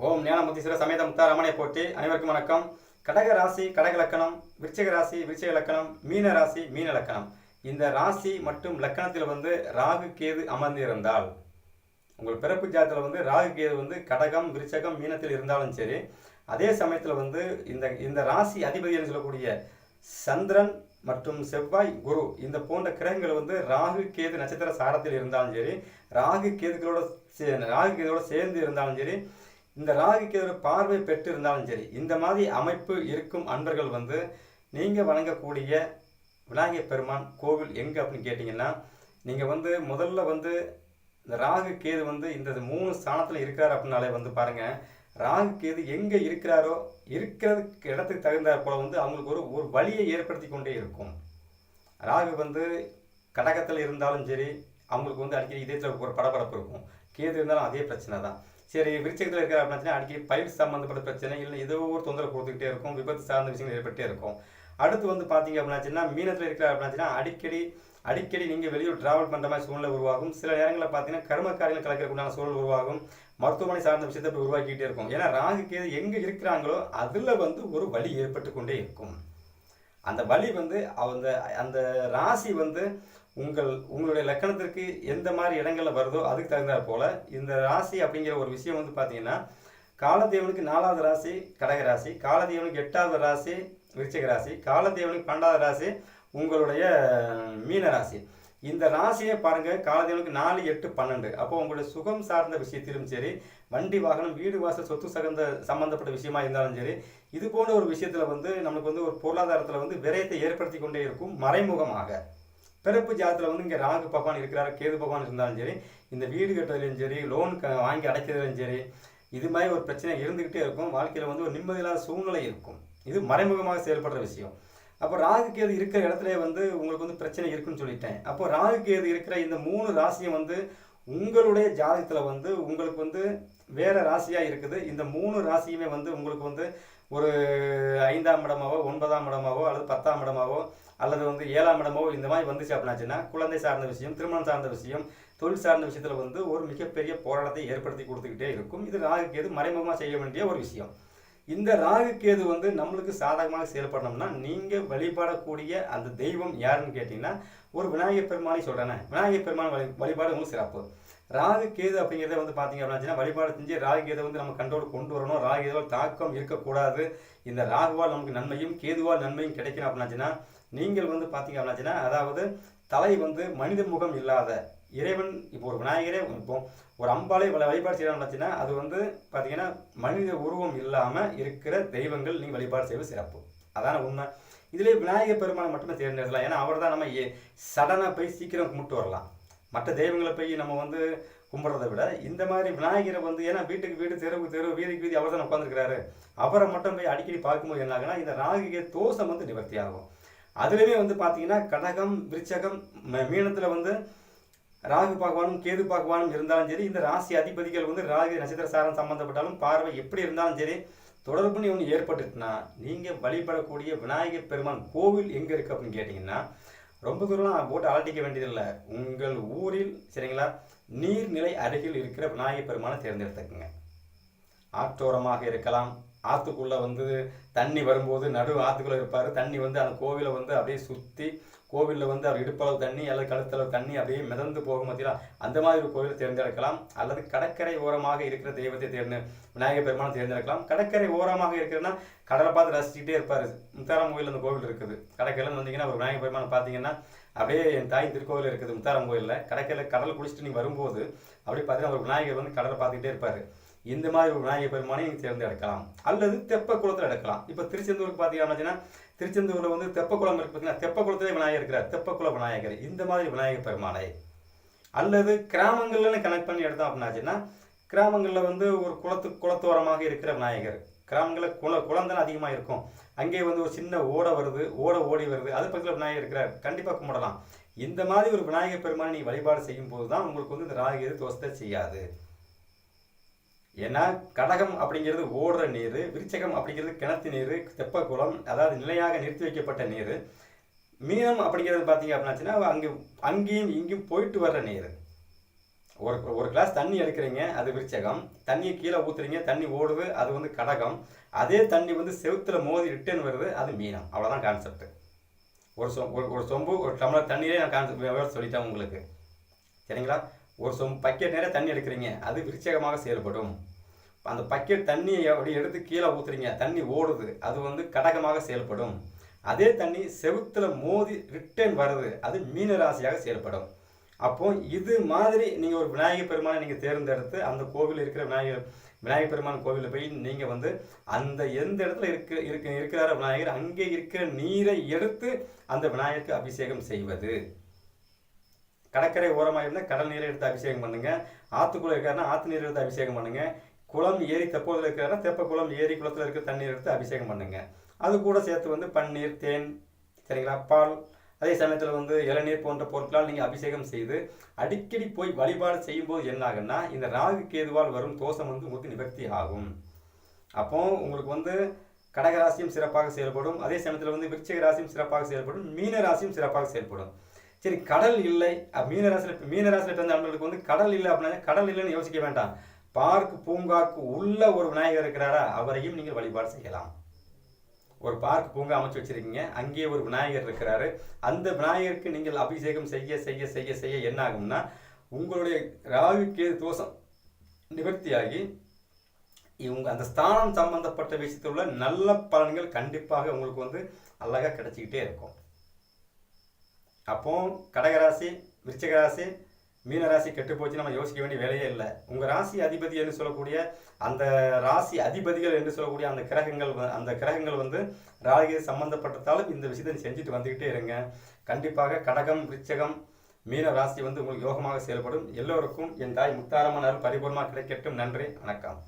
ஓம் ஞானமுத்தீஸ்வர சமேத முத்தாரமனை போட்டி அனைவருக்கும் வணக்கம். கடக ராசி கடக லக்கணம் விருச்சிக ராசி விருச்சிக லக்கணம் மீன ராசி மீன லக்கணம். இந்த ராசி மற்றும் லக்கணத்தில் வந்து ராகு கேது அமர்ந்து இருந்தால் உங்கள் பிறப்பு ஜாதத்தில் வந்து ராகு கேது வந்து கடகம் விருச்சகம் மீனத்தில் இருந்தாலும் சரி அதே சமயத்தில் வந்து இந்த இந்த ராசி அதிபதி என்று சொல்லக்கூடிய சந்திரன் மற்றும் செவ்வாய் குரு இந்த போன்ற கிரகங்கள் வந்து ராகு கேது நட்சத்திர சாரத்தில் இருந்தாலும் சரி ராகு கேதுகளோட சே- ராகு கேதுகளோட சேர்ந்து இருந்தாலும் சரி இந்த ராகு கேது பார்வை பெற்று இருந்தாலும் சரி இந்த மாதிரி அமைப்பு இருக்கும் அன்பர்கள் வந்து நீங்கள் வணங்கக்கூடிய விநாயகர் பெருமான் கோவில் எங்கே அப்படின்னு கேட்டிங்கன்னா நீங்கள் வந்து முதல்ல வந்து இந்த ராகு கேது வந்து இந்த மூணு ஸ்தானத்தில் இருக்கிறார் அப்படின்னாலே வந்து பாருங்கள் ராகு கேது எங்கே இருக்கிறாரோ இருக்கிறதுக்கு இடத்துக்கு தகுந்தாற் போல வந்து அவங்களுக்கு ஒரு ஒரு வழியை ஏற்படுத்தி கொண்டே இருக்கும். ராகு வந்து கடகத்தில் இருந்தாலும் சரி அவங்களுக்கு வந்து அடிக்கடி இதயத்தில் ஒரு படபடப்பு இருக்கும். கேது இருந்தாலும் அதே பிரச்சனை தான் சரி விருச்சகத்தில் இருக்கிற அப்படின்னா அடிக்கடி பயிர் சம்மந்தப்பட்ட பிரச்சனை இல்லை ஏதோ ஒரு தொந்தரவு கொடுத்துக்கிட்டே இருக்கும் விபத்து சார்ந்த விஷயங்கள் ஏற்பட்டே இருக்கும். அடுத்து வந்து பார்த்தீங்க அப்படின்னாச்சுன்னா மீனத்தில் இருக்கிற அப்படின்னாச்சுன்னா அடிக்கடி அடிக்கடி நீங்கள் வெளியூர் டிராவல் பண்ணுற மாதிரி சூழ்நிலை உருவாகும். சில நேரங்களில் பார்த்தீங்கன்னா கர்ம காரியங்கள் கலக்கிறதுக்குண்டான சூழல் உருவாகும். மருத்துவமனை சார்ந்த விஷயத்தை போய் உருவாக்கிட்டே இருக்கும். ஏன்னா ராகுக்கு எங்கே இருக்கிறாங்களோ அதில் வந்து ஒரு வழி ஏற்பட்டு கொண்டே இருக்கும். அந்த வழி வந்து அந்த அந்த ராசி வந்து உங்கள் உங்களுடைய லக்கணத்திற்கு எந்த மாதிரி இடங்களில் வருதோ அதுக்கு தகுந்தாற் போல் இந்த ராசி அப்படிங்கிற ஒரு விஷயம் வந்து பார்த்தீங்கன்னா காலதேவனுக்கு நாலாவது ராசி கடக ராசி காலதேவனுக்கு எட்டாவது ராசி விருச்சிக ராசி காலதேவனுக்கு பன்னெண்டாவது ராசி உங்களுடைய மீன ராசி. இந்த ராசியை பாருங்க காலதேவனுக்கு நாலு எட்டு பன்னெண்டு. அப்போ உங்களுடைய சுகம் சார்ந்த விஷயத்திலும் சரி வண்டி வாகனம் வீடு வாசல் சொத்து சகந்த சம்பந்தப்பட்ட விஷயமா இருந்தாலும் சரி இது போன்ற ஒரு விஷயத்துல வந்து நமக்கு வந்து ஒரு பொருளாதாரத்துல வந்து விரயத்தை ஏற்படுத்தி கொண்டே இருக்கும் மறைமுகமாக. பிறப்பு ஜாதத்தில் வந்து இங்கே ராகு பகவான் இருக்கிறார் கேது பகவான் இருந்தாலும் சரி இந்த வீடு கட்டுறதுலையும் சரி லோன் வாங்கி அடைக்கிறதுலையும் சரி இது மாதிரி ஒரு பிரச்சனை இருந்துக்கிட்டே இருக்கும். வாழ்க்கையில் வந்து ஒரு நிம்மதியில்லாத சூழ்நிலை இருக்கும். இது மறைமுகமாக செயல்படுற விஷயம். அப்போ ராகு கேது இருக்கிற இடத்துல வந்து உங்களுக்கு வந்து பிரச்சனை இருக்குன்னு சொல்லிட்டேன். அப்போ ராகு கேது இருக்கிற இந்த மூணு ராசியும் வந்து உங்களுடைய ஜாதகத்தில் வந்து உங்களுக்கு வந்து வேற ராசியாக இருக்குது. இந்த மூணு ராசியுமே வந்து உங்களுக்கு வந்து ஒரு ஐந்தாம் இடமாவோ ஒன்பதாம் இடமாவோ அல்லது பத்தாம் இடமாவோ அல்லது வந்து ஏழாம் இடமாவோ இந்த மாதிரி வந்துச்சு அப்படின்னாச்சுன்னா குழந்தை சார்ந்த விஷயம் திருமணம் சார்ந்த விஷயம் தொழில் சார்ந்த விஷயத்தில் வந்து ஒரு மிகப்பெரிய போராட்டத்தை ஏற்படுத்தி கொடுத்துக்கிட்டே இருக்கும். இது ராகு கேது மறைமுகமாக செய்ய வேண்டிய ஒரு விஷயம். இந்த ராகு கேது வந்து நம்மளுக்கு சாதகமாக செயல்படணும்னா நீங்கள் வழிபடக்கூடிய அந்த தெய்வம் யாருன்னு கேட்டிங்கன்னா ஒரு விநாயகர் பெருமானை சொல்கிறேனே விநாயகர் பெருமான் வழி வழிபாடு உங்களுக்கு சிறப்பு. ராகு கேது அப்படிங்கிறத வந்து பார்த்தீங்க அப்படின்னா வழிபாடு செஞ்சு ராகு கேதை வந்து நம்ம கண்ட்ரோல் கொண்டு வரணும். ராகு கேதுவால் தாக்கம் இருக்கக்கூடாது. இந்த ராகுவால் நமக்கு நன்மையும் கேதுவால் நன்மையும் கிடைக்கணும் அப்படின்னாச்சுன்னா நீங்கள் வந்து பார்த்தீங்க அப்படின்னாச்சுன்னா அதாவது தலை வந்து மனித முகம் இல்லாத இறைவன் இப்போ ஒரு விநாயகரே இப்போ ஒரு அம்பாலே வழிபாடு வழிபாடு நடத்தினா அது வந்து பார்த்தீங்கன்னா மனித உருவம் இல்லாமல் இருக்கிற தெய்வங்கள் நீங்கள் வழிபாடு செய்வது சிறப்பு. அதான உண்மை. இதிலே விநாயகர் பெருமானை மட்டுமே தேர்ந்தெடுக்கலாம். ஏன்னா அவர் தான் நம்ம சடனாக போய் சீக்கிரம் கும்பிட்டு வரலாம். மற்ற தெய்வங்களை போய் நம்ம வந்து கும்பிட்றத விட இந்த மாதிரி விநாயகரை வந்து ஏன்னா வீட்டுக்கு வீடு தெருவுக்கு தெரு வீதிக்கு வீதி அவர் தான் உட்காந்துருக்கிறாரு அவரை மட்டும் போய் அடிக்கடி பார்க்கும்போது என்ன ஆகுனா இந்த ராகுகே தோஷம் வந்து நிவர்த்தி ஆகும் அதுலேயுமே வந்து பார்த்தீங்கன்னா கடகம் விருச்சகம் ம- மீனத்தில் வந்து ராகு பகவானும் கேது பகவானும் இருந்தாலும் சரி இந்த ராசி அதிபதிகள் வந்து ராகு நட்சத்திர சாரம் சம்பந்தப்பட்டாலும் பார்வை எப்படி இருந்தாலும் சரி தொடர்புன்னு ஒன்று ஏற்பட்டுச்சுன்னா நீங்கள் வழிபடக்கூடிய விநாயகர் பெருமான் கோவில் எங்கே இருக்குது அப்படின்னு கேட்டிங்கன்னா ரொம்ப தூரம்லாம் போட்டு அலட்டிக்க வேண்டியதில்லை. உங்கள் ஊரில் சரிங்களா நீர்நிலை அருகில் இருக்கிற விநாயகர் பெருமானை தேர்ந்தெடுத்துக்குங்க. ஆற்றோரமாக இருக்கலாம். ஆற்றுக்குள்ளே வந்து தண்ணி வரும்போது நடு ஆற்றுக்குள்ளே இருப்பார். தண்ணி வந்து அந்த கோவிலை வந்து அப்படியே சுற்றி கோவிலில் வந்து அவர் இடுப்பளவு தண்ணி அல்லது கழுத்தளவு தண்ணி அப்படியே மிதந்து போகும் பார்த்தீங்களா அந்த மாதிரி ஒரு கோவிலை தேர்ந்தெடுக்கலாம். அல்லது கடற்கரை ஓரமாக இருக்கிற தெய்வத்தை தேர்ந்து விநாயகர் பெருமானை தேர்ந்தெடுக்கலாம். கடற்கரை ஓரமாக இருக்கிறன்னா கடலை பார்த்து ரசிச்சுக்கிட்டே இருப்பார். முத்தாரம் கோயில் அந்த கோவில் இருக்குது. கடற்கரையில் வந்தீங்கன்னா ஒரு விநாயகர் பெருமானை பார்த்தீங்கன்னா அப்படியே என் தாய் திருக்கோவில் இருக்குது முத்தாரம் கோயிலில். கடற்கரையில் கடல் குளிச்சுட்டு நீங்கள் வரும்போது அப்படி பார்த்தீங்கன்னா ஒரு விநாயகர் வந்து கடலை பார்த்துக்கிட்டே இருப்பார். இந்த மாதிரி ஒரு விநாயகர் பெருமானை நீங்கள் தேர்ந்தெடுக்கலாம். அல்லது தெப்ப குளத்தில் எடுக்கலாம். இப்போ திருச்செந்தூருக்கு பார்த்தீங்கன்னா திருச்செந்தூரில் வந்து தெப்பக்குளம் இருக்கு பார்த்தீங்கன்னா தெப்பக்குளத்திலே விநாயகர் இருக்கிறார். தெப்பக்குள விநாயகர். இந்த மாதிரி விநாயகர் பெருமானை. அல்லது கிராமங்கள்ல கனெக்ட் பண்ணி எடுத்தோம் அப்படின்னாச்சுன்னா கிராமங்களில் வந்து ஒரு குளத்து குளத்தோரமாக இருக்கிற விநாயகர். கிராமங்களில் குள குளம் அதிகமாக இருக்கும். அங்கே வந்து ஒரு சின்ன ஓடை வருது. ஓடை ஓடி வருது. அது பக்கத்தில் விநாயகர் இருக்கிறார். கண்டிப்பாக கும்பிடலாம். இந்த மாதிரி ஒரு விநாயகர் பெருமானை நீங்கள் வழிபாடு செய்யும் போது தான் உங்களுக்கு வந்து இந்த ராகு தோசத்தை செய்யாது. ஏன்னா கடகம் அப்படிங்கிறது ஓடுற நீர் விருச்சகம் அப்படிங்கிறது கிணத்து நீர் தெப்பக்குளம் அதாவது நிலையாக நிறுத்தி வைக்கப்பட்ட நீர். மீனம் அப்படிங்கிறது பார்த்தீங்க அப்படின்னாச்சுன்னா அங்கே அங்கேயும் இங்கேயும் போயிட்டு வர்ற நீர். ஒரு ஒரு கிளாஸ் தண்ணி எடுக்கிறீங்க அது விருச்சகம். தண்ணியை கீழே ஊற்றுறீங்க தண்ணி ஓடுது அது வந்து கடகம். அதே தண்ணி வந்து செவுத்துல மோதி ரிட்டர்ன் வருது அது மீனம் அவ்வளோதான் கான்செப்ட் ஒரு சொ ஒரு ஒரு சொம்பு ஒரு டம்ளர் தண்ணியிலே நான் கான்செப்ட் சொல்லிட்டேன் உங்களுக்கு. சரிங்களா? ஒரு சொம் பக்கெட் நிறைய தண்ணி எடுக்கிறீங்க அது விருச்சகமாக செயல்படும். அந்த பக்கெட் தண்ணியை அப்படி எடுத்து கீழே ஊற்றுறீங்க தண்ணி ஓடுது அது வந்து கடகமாக செயல்படும். அதே தண்ணி செவுத்துல மோதி ரிட்டர்ன் வருது அது மீன ராசியாக செயல்படும். அப்போ இது மாதிரி நீங்கள் ஒரு விநாயகர் பெருமானை நீங்கள் தேர்ந்தெடுத்து அந்த கோவிலில் இருக்கிற விநாயகர் விநாயகர் பெருமான் கோவிலில் போய் நீங்கள் வந்து அந்த எந்த இடத்துல இருக்க இருக்க இருக்கிறார விநாயகர் அங்கே இருக்கிற நீரை எடுத்து அந்த விநாயகருக்கு அபிஷேகம் செய்வது. கடற்கரை ஓரமாக இருந்தால் கடல் நீரை எடுத்து அபிஷேகம் பண்ணுங்கள் ஆற்றுக்குள்ளே இருக்காருன்னா ஆற்று நீர் எடுத்து அபிஷேகம் பண்ணுங்க. குளம் ஏரி தெப்போதில் இருக்கிறாருன்னா தெப்ப குளம் ஏரி குளத்தில் இருக்கிற தண்ணீர் எடுத்து அபிஷேகம் பண்ணுங்கள் அது கூட சேர்த்து வந்து பன்னீர் தேன் சரிங்களா? பால். அதே சமயத்தில் வந்து இளநீர் போன்ற பொருட்களால் நீங்கள் அபிஷேகம் செய்து அடிக்கடி போய் வழிபாடு செய்யும்போது என்ன ஆகுன்னா இந்த ராகு கேதுவால் வரும் தோஷம் வந்து உங்களுக்கு நிவர்த்தி ஆகும். அப்போ உங்களுக்கு வந்து கடகராசியும் சிறப்பாக செயல்படும். அதே சமயத்தில் வந்து விருச்சிக ராசியும் சிறப்பாக செயல்படும். மீன ராசியும் சிறப்பாக செயல்படும். சரி கடல் இல்லை. அஹ் மீன பிறந்த நண்பர்களுக்கு வந்து கடல் இல்லை அப்படின்னா கடல் இல்லைன்னு யோசிக்க வேண்டாம். பார்க் பூங்காக்கு உள்ள ஒரு விநாயகர் இருக்கிறாரா? அவரையும் நீங்கள் வழிபாடு செய்யலாம். ஒரு பார்க் பூங்கா அமைச்சு வச்சிருக்கீங்க. அங்கேயே ஒரு விநாயகர் இருக்கிறாரு. அந்த விநாயகருக்கு நீங்கள் அபிஷேகம் செய்ய செய்ய செய்ய செய்ய என்ன ஆகும்னா உங்களுடைய ராகு கேது தோஷம் நிவர்த்தியாகி இவங்க அந்த ஸ்தானம் சம்பந்தப்பட்ட விஷயத்தில் உள்ள நல்ல பலன்கள் கண்டிப்பாக உங்களுக்கு வந்து அழகாக கிடைச்சிக்கிட்டே இருக்கும். அப்போ கடகராசி விருச்சிக ராசி மீனராசி கெட்டு போச்சு நம்ம யோசிக்க வேண்டிய வேலையே இல்லை. உங்கள் ராசி அதிபதி என்று சொல்லக்கூடிய அந்த ராசி அதிபதிகள் என்று சொல்லக்கூடிய அந்த கிரகங்கள் அந்த கிரகங்கள் வந்து ராகு சம்பந்தப்பட்டதாலும் இந்த விஷயத்தை செஞ்சுட்டு வந்துக்கிட்டே இருங்க. கண்டிப்பாக கடகம் விருச்சகம் மீன ராசி வந்து உங்களுக்கு யோகமாக செயல்படும். எல்லோருக்கும் என் தாய் முத்தாரமான அருள் பரிபூர்ணமாக கிடைக்கட்டும். நன்றி வணக்கம்.